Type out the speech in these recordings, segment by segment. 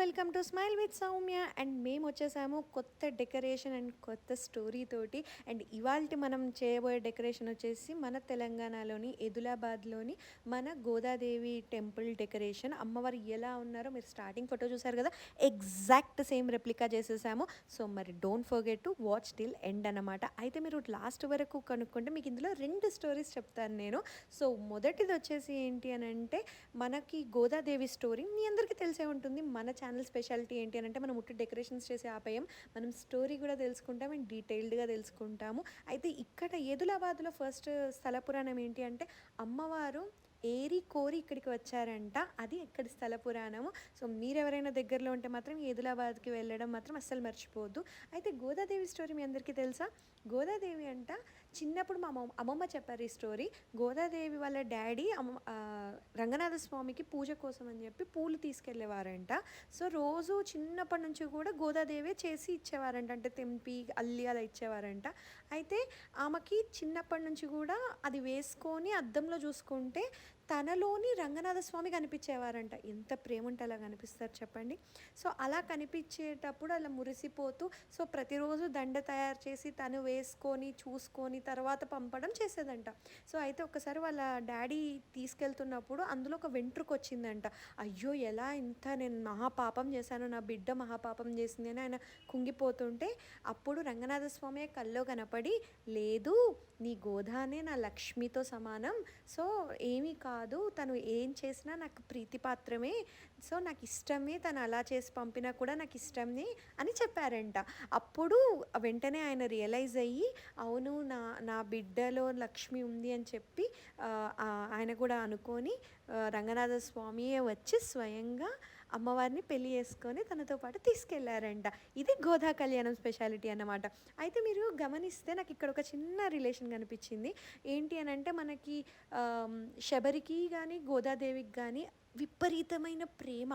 Welcome to smile with Soumya and మేము వచ్చేసాము కొత్త డెకరేషన్ అండ్ కొత్త స్టోరీ తోటి. అండ్ ఇవాళ మనం చేయబోయే డెకరేషన్ వచ్చేసి మన తెలంగాణలోని ఎదులాబాద్లోని మన గోదాదేవి టెంపుల్ డెకరేషన్ అమ్మవారు ఎలా ఉన్నారో మీరు స్టార్టింగ్ ఫోటో చూసారు కదా? ఎగ్జాక్ట్ సేమ్ రెప్లికా చేసేసాము. సో మరి don't forget to watch till end అనమాట అయితే మీరు లాస్ట్ వరకు కనుక్కుంటే మీకు ఇందులో రెండు స్టోరీస్ చెప్తాను నేను. సో మొదటిది వచ్చేసి ఏంటి అని అంటే మనకి గోదాదేవి స్టోరీ మీ అందరికీ తెలిసే ఉంటుంది. మన ఛానల్ స్పెషాలిటీ ఏంటి అని అంటే మనం ఉట్టి డెకరేషన్స్ చేసి ఆపేయం మనం స్టోరీ కూడా తెలుసుకుంటాం అండ్ డీటెయిల్డ్గా తెలుసుకుంటాము. అయితే ఇక్కడ ఏదులాబాద్లో ఫస్ట్ స్థల పురాణం ఏంటి అంటే అమ్మవారు ఏరి కోరి ఇక్కడికి వచ్చారంట. అది ఇక్కడి స్థల పురాణము. సో మీరెవరైనా దగ్గరలో ఉంటే మాత్రం ఏదులాబాద్కి వెళ్ళడం మాత్రం అస్సలు మర్చిపోవద్దు. అయితే గోదాదేవి స్టోరీ మీ అందరికీ తెలుసా? గోదాదేవి అంట చిన్నప్పుడు మా అమ్మ అమ్మమ్మ చెప్పారు ఈ స్టోరీ. గోదాదేవి వాళ్ళ డాడీ అమ్మ రంగనాథ స్వామికి పూజ కోసం అని చెప్పి పూలు తీసుకెళ్ళేవారంట. సో రోజు చిన్నప్పటి నుంచి కూడా గోదాదేవే చేసి ఇచ్చేవారంట. అంటే తెంపి అల్లి అలా ఇచ్చేవారంట. అయితే ఆమెకి చిన్నప్పటి నుంచి కూడా అది వేసుకొని అద్దంలో చూసుకుంటే తనలోని రంగనాథ స్వామి కనిపించేవారంట. ఎంత ప్రేమ ఉంటే అలా కనిపిస్తారు చెప్పండి. సో అలా కనిపించేటప్పుడు అలా మురిసిపోతూ సో ప్రతిరోజు దండ తయారు చేసి తను వేసుకొని చూసుకొని తర్వాత పంపడం చేసేదంట. సో అయితే ఒకసారి వాళ్ళ డాడీ తీసుకెళ్తున్నప్పుడు అందులో ఒక వెంట్రుకు వచ్చిందంట. అయ్యో ఎలా ఇంత నేను మహాపాపం చేశాను నా బిడ్డ మహాపాపం చేసింది అని ఆయన కుంగిపోతుంటే అప్పుడు రంగనాథ స్వామి కల్లో కనపడి లేదు నీ గోధానే నా లక్ష్మితో సమానం. సో ఏమీ కా కాదు తను ఏం చేసినా నాకు ప్రీతిపాత్రమే. సో నాకు ఇష్టమే తను అలా చేసి పంపినా కూడా నాకు ఇష్టమే అని చెప్పారంట. అప్పుడు వెంటనే ఆయన రియలైజ్ అయ్యి అవును నా నా బిడ్డలో లక్ష్మి ఉంది అని చెప్పి ఆయన కూడా అనుకొని రంగనాథ స్వామియే వచ్చి స్వయంగా అమ్మవారిని పెళ్ళి చేసుకొని తనతో పాటు తీసుకెళ్ళారంట. ఇది గోదా కళ్యాణం స్పెషాలిటీ అన్నమాట. అయితే మీరు గమనిస్తే నాకు ఇక్కడ ఒక చిన్న రిలేషన్ కనిపించింది. ఏంటి అని అంటే మనకి శబరికి కానీ గోదాదేవికి కానీ విపరీతమైన ప్రేమ.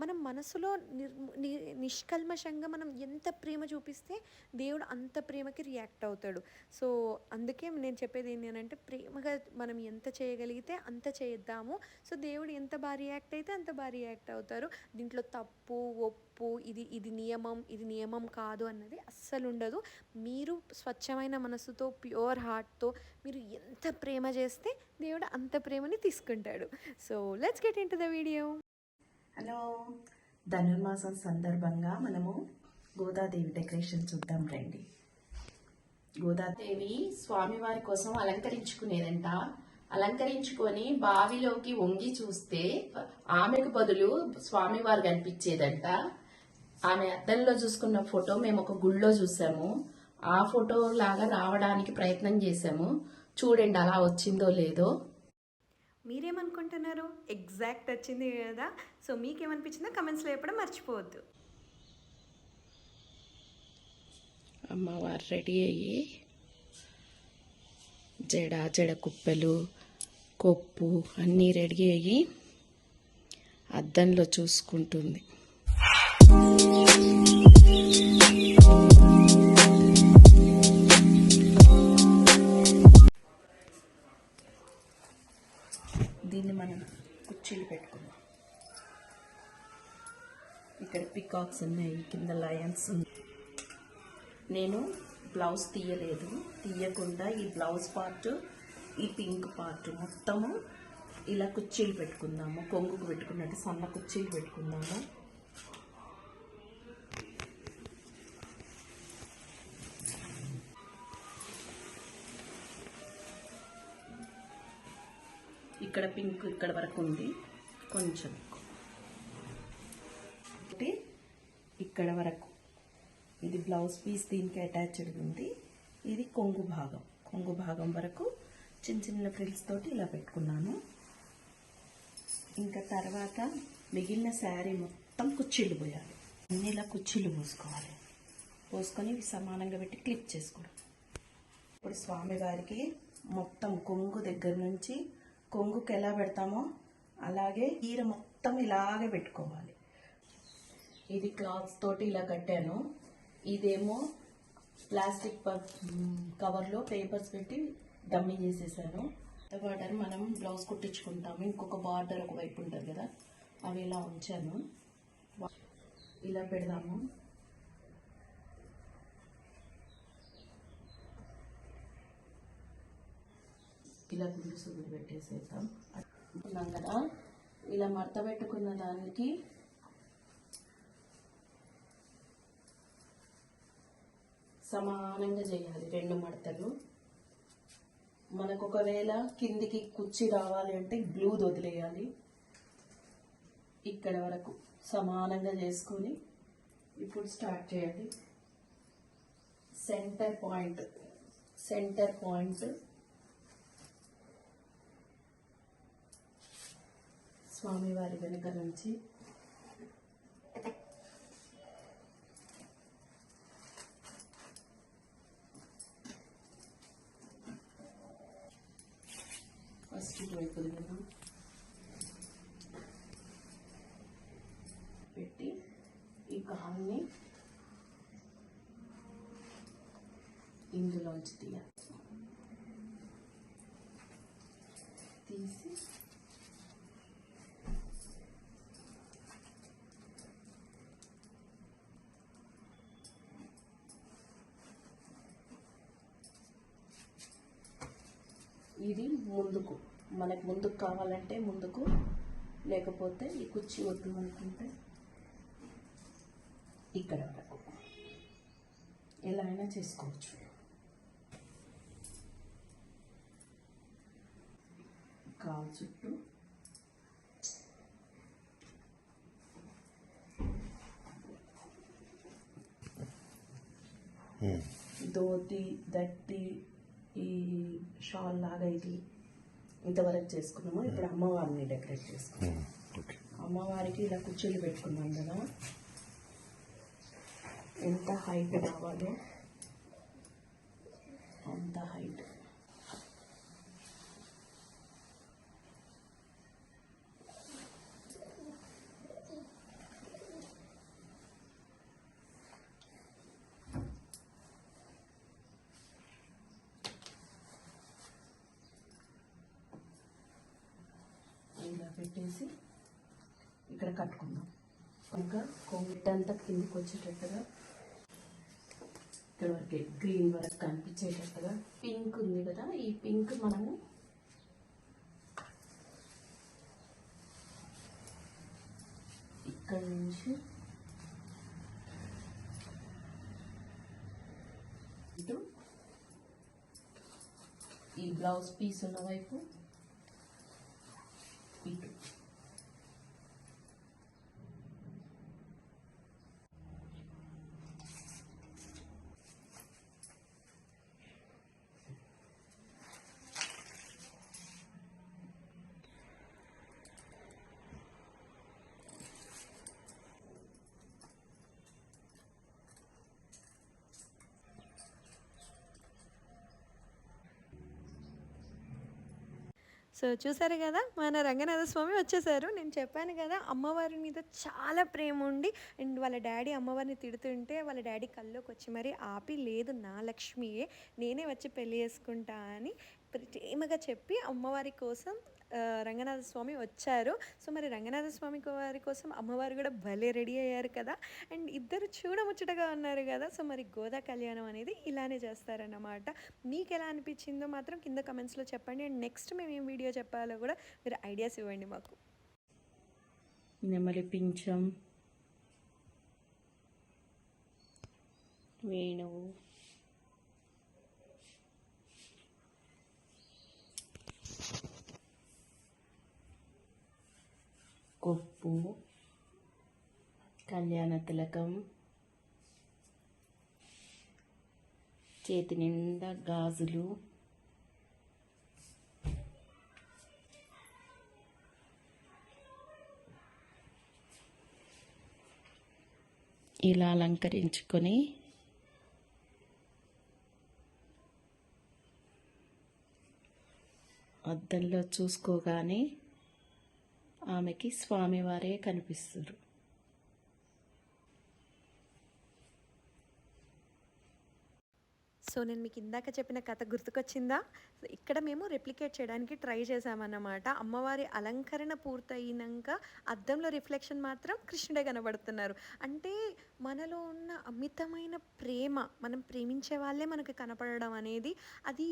మనం మనసులో నిర్ ని- నిష్కల్మషంగా మనం ఎంత ప్రేమ చూపిస్తే దేవుడు అంత ప్రేమకి రియాక్ట్ అవుతాడు. సో అందుకే నేను చెప్పేది ఏంటి అని అంటే ప్రేమగా మనం ఎంత చేయగలిగితే అంత చేద్దాము. సో దేవుడు ఎంత బాగా రియాక్ట్ అయితే అంత బాగా రియాక్ట్ అవుతారు. దీంట్లో తప్పు ఒప్పు ఇది ఇది నియమం ఇది నియమం కాదు అన్నది అస్సలు ఉండదు. మీరు స్వచ్ఛమైన మనసుతో ప్యూర్ హార్ట్తో మీరు ఎంత ప్రేమ చేస్తే దేవుడు అంత ప్రేమని తీసుకుంటాడు. So let's get into the video hello. Dhanurmasam సందర్భంగా మనము గోదాదేవి డెకరేషన్ చూద్దాం రండి. గోదాదేవి స్వామివారి కోసం అలంకరించుకునేదంట. అలంకరించుకొని బావిలోకి వంగి చూస్తే ఆమెకు బదులు స్వామివారు కనిపించేదంట. ఆమె అద్దంలో చూసుకున్న ఫోటో మేము ఒక గుళ్ళో చూసాము. ఆ ఫోటో లాగా రావడానికి ప్రయత్నం చేసాము చూడండి అలా వచ్చిందో లేదో. మీరేమనుకుంటున్నారు? ఎగ్జాక్ట్ వచ్చింది కదా. సో మీకేమనిపించిందో కమెంట్స్లో చెప్పడం మర్చిపోవద్దు. అమ్మవారు రెడీ అయ్యి జడ జడ కుప్పెలు కొప్పు అన్నీ రెడీ అయ్యి అద్దంలో చూసుకుంటుంది. కుర్చీలు పెట్టుకుందాం ఇక్కడ పికాక్స్ ఉన్నాయి కింద లయన్స్ ఉన్నాయి. నేను బ్లౌజ్ తీయలేదు. తీయకుండా ఈ బ్లౌజ్ పార్ట్ ఈ పింక్ పార్ట్ మొత్తము ఇలా కుర్చీలు పెట్టుకుందాము. కొంగుకు పెట్టుకున్నట్టు సన్న కుర్చీలు పెట్టుకుందాము. ఇక్కడ పింక్ ఇక్కడ వరకు ఉంది. కొంచెం. ఒకటి ఇక్కడ వరకు. ఇది బ్లౌజ్ పీస్ దీనికి అటాచ్డ్ ఉంది. ఇది కొంగు భాగం. కొంగు భాగం వరకు చిన్న చిన్న ఫ్రిల్స్ తోటి ఇలా పెట్టుకున్నాను. ఇంకా తర్వాత మిగిలిన శారీ మొత్తం కుచ్చిళ్ళు పోయాలి. అన్ని ఇలా కుచ్చిళ్ళు పోసుకోవాలి. పోసుకొని సమానంగా పెట్టి క్లిప్ చేసుకోవడం. ఇప్పుడు స్వామివారికి మొత్తం కొంగు దగ్గర నుంచి కొంగుకి ఎలా పెడతామో అలాగే చీర మొత్తం ఇలాగే పెట్టుకోవాలి. ఇది క్లాత్స్ తోటి ఇలా కట్టాను. ఇదేమో ప్లాస్టిక్ కవర్లో పేపర్స్ పెట్టి డమ్మీ చేసేసాను. బార్డర్ మనం బ్లౌజ్ కుట్టించుకుంటాము. ఇంకొక బార్డర్ ఒక వైపు ఉంటుంది కదా అవి ఇలా ఉంచాను. ఇలా పెడదాము. ఇలా గుండు పెట్టేసేద్దాం అనుకున్నాం కదా ఇలా మడత పెట్టుకున్న దానికి సమానంగా చేయాలి రెండు మడతలు. మనకు ఒకవేళ కిందికి కుచ్చి రావాలి అంటే గ్లూ వదిలేయాలి. ఇక్కడ వరకు సమానంగా చేసుకొని ఇప్పుడు స్టార్ట్ చేయండి సెంటర్ పాయింట్ సెంటర్ పాయింట్ స్వామివారి వెనుక నుంచి. ఫస్ట్ వైపు పెట్టి ఈ కాల్ని ఇందులోంచి తీయాలి. తీసి ఇది ముందుకు మనకు ముందుకు కావాలంటే ముందుకు లేకపోతే ఈ కుర్చీ వద్దు అనుకుంటే ఇక్కడ వరకు. ఎలా అయినా చేసుకోవచ్చు. కాలు చుట్టూ. ధోతి దట్టి ఈ షాల్ లాగా ఇది. ఇంతవరకు చేసుకున్నాము. ఇప్పుడు అమ్మవారిని డెకరేట్ చేసుకున్నాం. ఓకే అమ్మవారికి ఇలా కుర్చీలు పెట్టుకున్నాం కదా. ఎంత హైట్ కావాలో? అంత హైట్ ఇలా పెట్టేసి ఇక్కడ కట్టుకుందాం. ఇంకా కోవిడ్ అంతా కిందకి వచ్చేటట్టుగా ఇక్కడ వరకు గ్రీన్ వరకు కనిపించేటట్టుగా పింక్ ఉంది కదా ఈ పింక్ మనము ఇక్కడ నుంచి ఇటు ఈ బ్లౌజ్ పీస్ ఉన్న వైపు ఇటు సో చూసారు కదా మన రంగనాథ స్వామి వచ్చేసారు. నేను చెప్పాను కదా అమ్మవారి మీద చాలా ప్రేమ ఉండి అండ్ వాళ్ళ డాడీ అమ్మవారిని తిడుతుంటే వాళ్ళ డాడీ కల్లోకి వచ్చి మరీ ఆపి లేదు నా లక్ష్మియే నేనే వచ్చి పెళ్ళి చేసుకుంటా అని ప్రేమగా చెప్పి అమ్మవారి కోసం రంగనాథ స్వామి వచ్చారు. సో మరి రంగనాథ స్వామి వారి కోసం అమ్మవారు కూడా భలే రెడీ అయ్యారు కదా. అండ్ ఇద్దరు చూడముచ్చటగా ఉన్నారు కదా. సో మరి గోదా కళ్యాణం అనేది ఇలానే చేస్తారన్నమాట. మీకు ఎలా అనిపించిందో మాత్రం కింద కమెంట్స్లో చెప్పండి. అండ్ నెక్స్ట్ మేము ఏం వీడియో చెప్పాలో కూడా మీరు ఐడియాస్ ఇవ్వండి మాకు. నెమలి పింఛం వేణువు. పువ్వు కళ్యాణ తిలకం చేతి నిండా గాజులు ఇలా అలంకరించుకొని అద్దంలో చూసుకోగానే ఆమెకి స్వామివారే కనిపిస్తారు. సో సో నేను మీకు ఇందాక చెప్పిన కథ గుర్తుకొచ్చిందా? ఇక్కడ మేము రెప్లికేట్ చేయడానికి ట్రై చేసామన్నమాట అమ్మవారి అలంకరణ పూర్తయినాక అద్దంలో రిఫ్లెక్షన్ మాత్రం కృష్ణుడే కనబడుతున్నారు. అంటే మనలో ఉన్న అమితమైన ప్రేమ మనం ప్రేమించే వాళ్ళే మనకు కనపడడం అనేది అది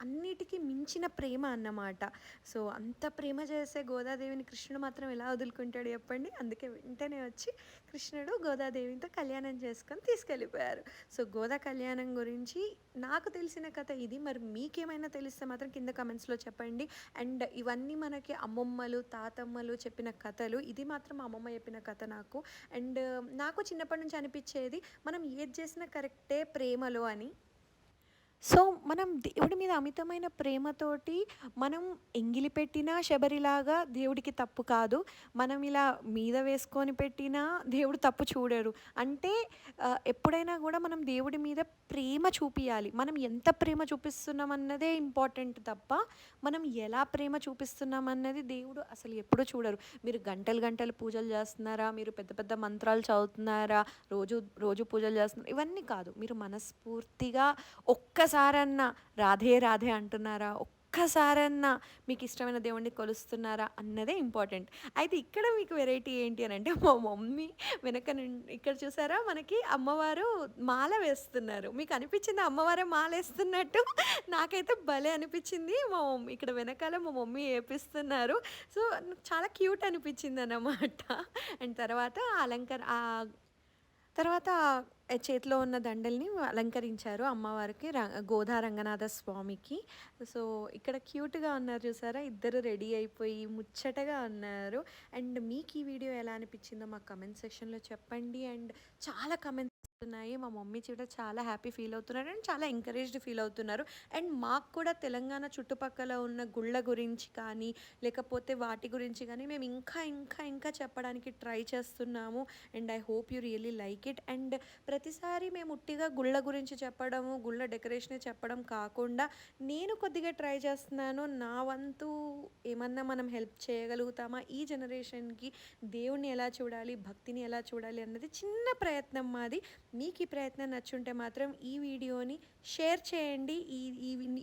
అన్నిటికీ మించిన ప్రేమ అన్నమాట. సో అంత ప్రేమ చేసే గోదాదేవిని కృష్ణుడు మాత్రం ఎలా వదులుకుంటాడు చెప్పండి? అందుకే వెంటనే వచ్చి కృష్ణుడు గోదాదేవితో కళ్యాణం చేసుకొని తీసుకెళ్ళిపోయారు. సో గోదా కళ్యాణం గురించి నాకు తెలిసిన కథ ఇది. మరి మీకేమైనా తెలిస్తే మాత్రం కింద కమెంట్స్లో చెప్పండి. అండ్ ఇవన్నీ మనకి అమ్మమ్మలు తాతమ్మలు చెప్పిన కథలు. ఇది మాత్రం అమ్మమ్మ చెప్పిన కథ నాకు. అండ్ నాకు చిన్నప్పటి నుంచి అనిపించేది మనం ఏది చేసినా కరెక్టే ప్రేమలో అని. సో మనం దేవుడి మీద అమితమైన ప్రేమతోటి మనం ఎంగిలి పెట్టినా శబరిలాగా దేవుడికి తప్పు కాదు. మనం ఇలా మీద వేసుకొని పెట్టినా దేవుడు తప్పు చూడరు అంటే ఎప్పుడైనా కూడా మనం దేవుడి మీద ప్రేమ చూపియాలి. మనం ఎంత ప్రేమ చూపిస్తున్నాం అన్నదే ఇంపార్టెంట్ తప్ప మనం ఎలా ప్రేమ చూపిస్తున్నాం అన్నది దేవుడు అసలు ఎప్పుడూ చూడరు. మీరు గంటలు గంటలు పూజలు చేస్తున్నారా? మీరు పెద్ద పెద్ద మంత్రాలు చదువుతున్నారా? రోజు రోజు పూజలు చేస్తున్నారా ఇవన్నీ కాదు. మీరు మనస్ఫూర్తిగా ఒక్కసారన్నా రాధే రాధే అంటున్నారా? ఒక్కసారన్నా మీకు ఇష్టమైన దేవుణ్ణి కొలుస్తున్నారా? అన్నదే ఇంపార్టెంట్. అయితే ఇక్కడ మీకు వెరైటీ ఏంటి అని అంటే మా మమ్మీ వెనక ఇక్కడ చూసారా? మనకి అమ్మవారు మాల వేస్తున్నారు. మీకు అనిపించింది అమ్మవారే మాల వేస్తున్నట్టు నాకైతే భలే అనిపించింది. మా మమ్మీ ఇక్కడ వెనకాల మా మమ్మీ వేపిస్తున్నారు సో చాలా క్యూట్ అనిపించింది అన్నమాట అండ్ తర్వాత అలంకార తర్వాత చేతిలో ఉన్న దండల్ని అలంకరించారు అమ్మవారికి ర- గోదా రంగనాథ స్వామికి. సో ఇక్కడ క్యూట్గా ఉన్నారు చూసారా? ఇద్దరు రెడీ అయిపోయి ముచ్చటగా ఉన్నారు. అండ్ మీకు ఈ వీడియో ఎలా అనిపించిందో మా కమెంట్ సెక్షన్లో చెప్పండి. అండ్ చాలా కమెంట్స్ ఉన్నాయి మా మమ్మీ కూడా చాలా హ్యాపీ ఫీల్ అవుతున్నారు అండ్ చాలా ఎంకరేజ్డ్ ఫీల్ అవుతున్నారు. అండ్ మాకు కూడా తెలంగాణ చుట్టుపక్కల ఉన్న గుళ్ళ గురించి కానీ లేకపోతే వాటి గురించి కానీ మేము ఇంకా ఇంకా ఇంకా చెప్పడానికి ట్రై చేస్తున్నాము. And I hope you really like it. And ప్రతిసారి మేము ఉట్టిగా గుళ్ళ గురించి చెప్పడము గుళ్ళ డెకరేషన్ చెప్పడం కాకుండా నేను కొద్దిగా ట్రై చేస్తున్నాను. నా వంతు ఏమన్నా మనం హెల్ప్ చేయగలుగుతామా? ఈ జనరేషన్కి దేవుణ్ణి ఎలా చూడాలి? భక్తిని ఎలా చూడాలి? అన్నది చిన్న ప్రయత్నం మాది. మీకు ఈ ప్రయత్నం నచ్చుంటే మాత్రం ఈ వీడియోని షేర్ చేయండి. ఈ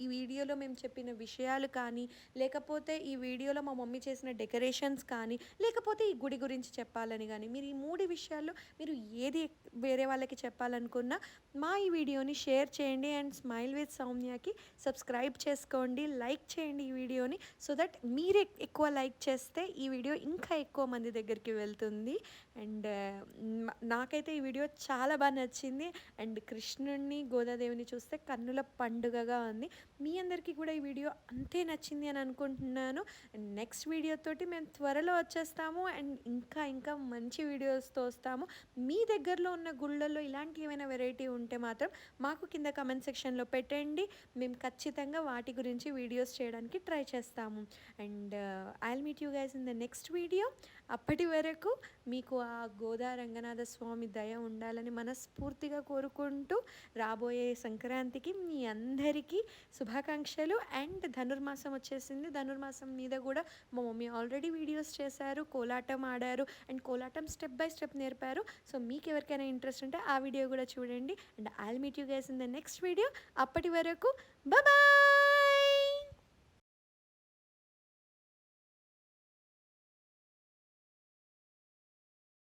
ఈ వీడియోలో మేము చెప్పిన విషయాలు కానీ లేకపోతే ఈ వీడియోలో మా మమ్మీ చేసిన డెకరేషన్స్ కానీ లేకపోతే ఈ గుడి గురించి చెప్పాలని కానీ మీరు ఈ మూడు విషయాల్లో మీరు ఏది వేరే వాళ్ళకి చెప్పాలనుకున్నా మా ఈ వీడియోని షేర్ చేయండి అండ్ స్మైల్ విత్ సౌమ్యకి సబ్స్క్రైబ్ చేసుకోండి లైక్ చేయండి ఈ వీడియోని సో దట్ మీరు ఎక్కువ లైక్ చేస్తే ఈ వీడియో ఇంకా ఎక్కువ మంది దగ్గరికి వెళ్తుంది. అండ్ నాకైతే ఈ వీడియో చాలా బాగా నచ్చింది. అండ్ కృష్ణుడిని గోదాదేవిని చూస్తే కన్నుల పండుగగా ఉంది. మీ అందరికీ కూడా ఈ వీడియో అంతే నచ్చింది అని అనుకుంటున్నాను. అండ్ నెక్స్ట్ వీడియోతోటి మేము త్వరలో వచ్చేస్తాము అండ్ ఇంకా ఇంకా మంచి వీడియోస్తో వస్తాము. మీ దగ్గరలో ఉన్న గుళ్ళల్లో ఇలాంటి ఏమైనా వెరైటీ ఉంటే మాత్రం మాకు కింద కమెంట్ సెక్షన్లో పెట్టండి. మేము ఖచ్చితంగా వాటి గురించి వీడియోస్ చేయడానికి ట్రై చేస్తాము. And I'll meet you guys in the next video అప్పటి వరకు మీకు ఆ గోదా రంగనాథ స్వామి దయ ఉండాలని మనస్ఫూర్తిగా కోరుకుంటూ రాబోయే సంక్రాంతికి మీ అందరికీ శుభాకాంక్షలు. అండ్ ధనుర్మాసం వచ్చేసింది. ధనుర్మాసం మీద కూడా మా మమ్మీ ఆల్రెడీ వీడియోస్ చేశారు కోలాటం ఆడారు and Kolatam step by step నేర్పారు. సో మీకు ఎవరికైనా ఇంట్రెస్ట్ ఉంటే ఆ వీడియో కూడా చూడండి. And I'll meet you guys in the next video అప్పటి వరకు బాయ్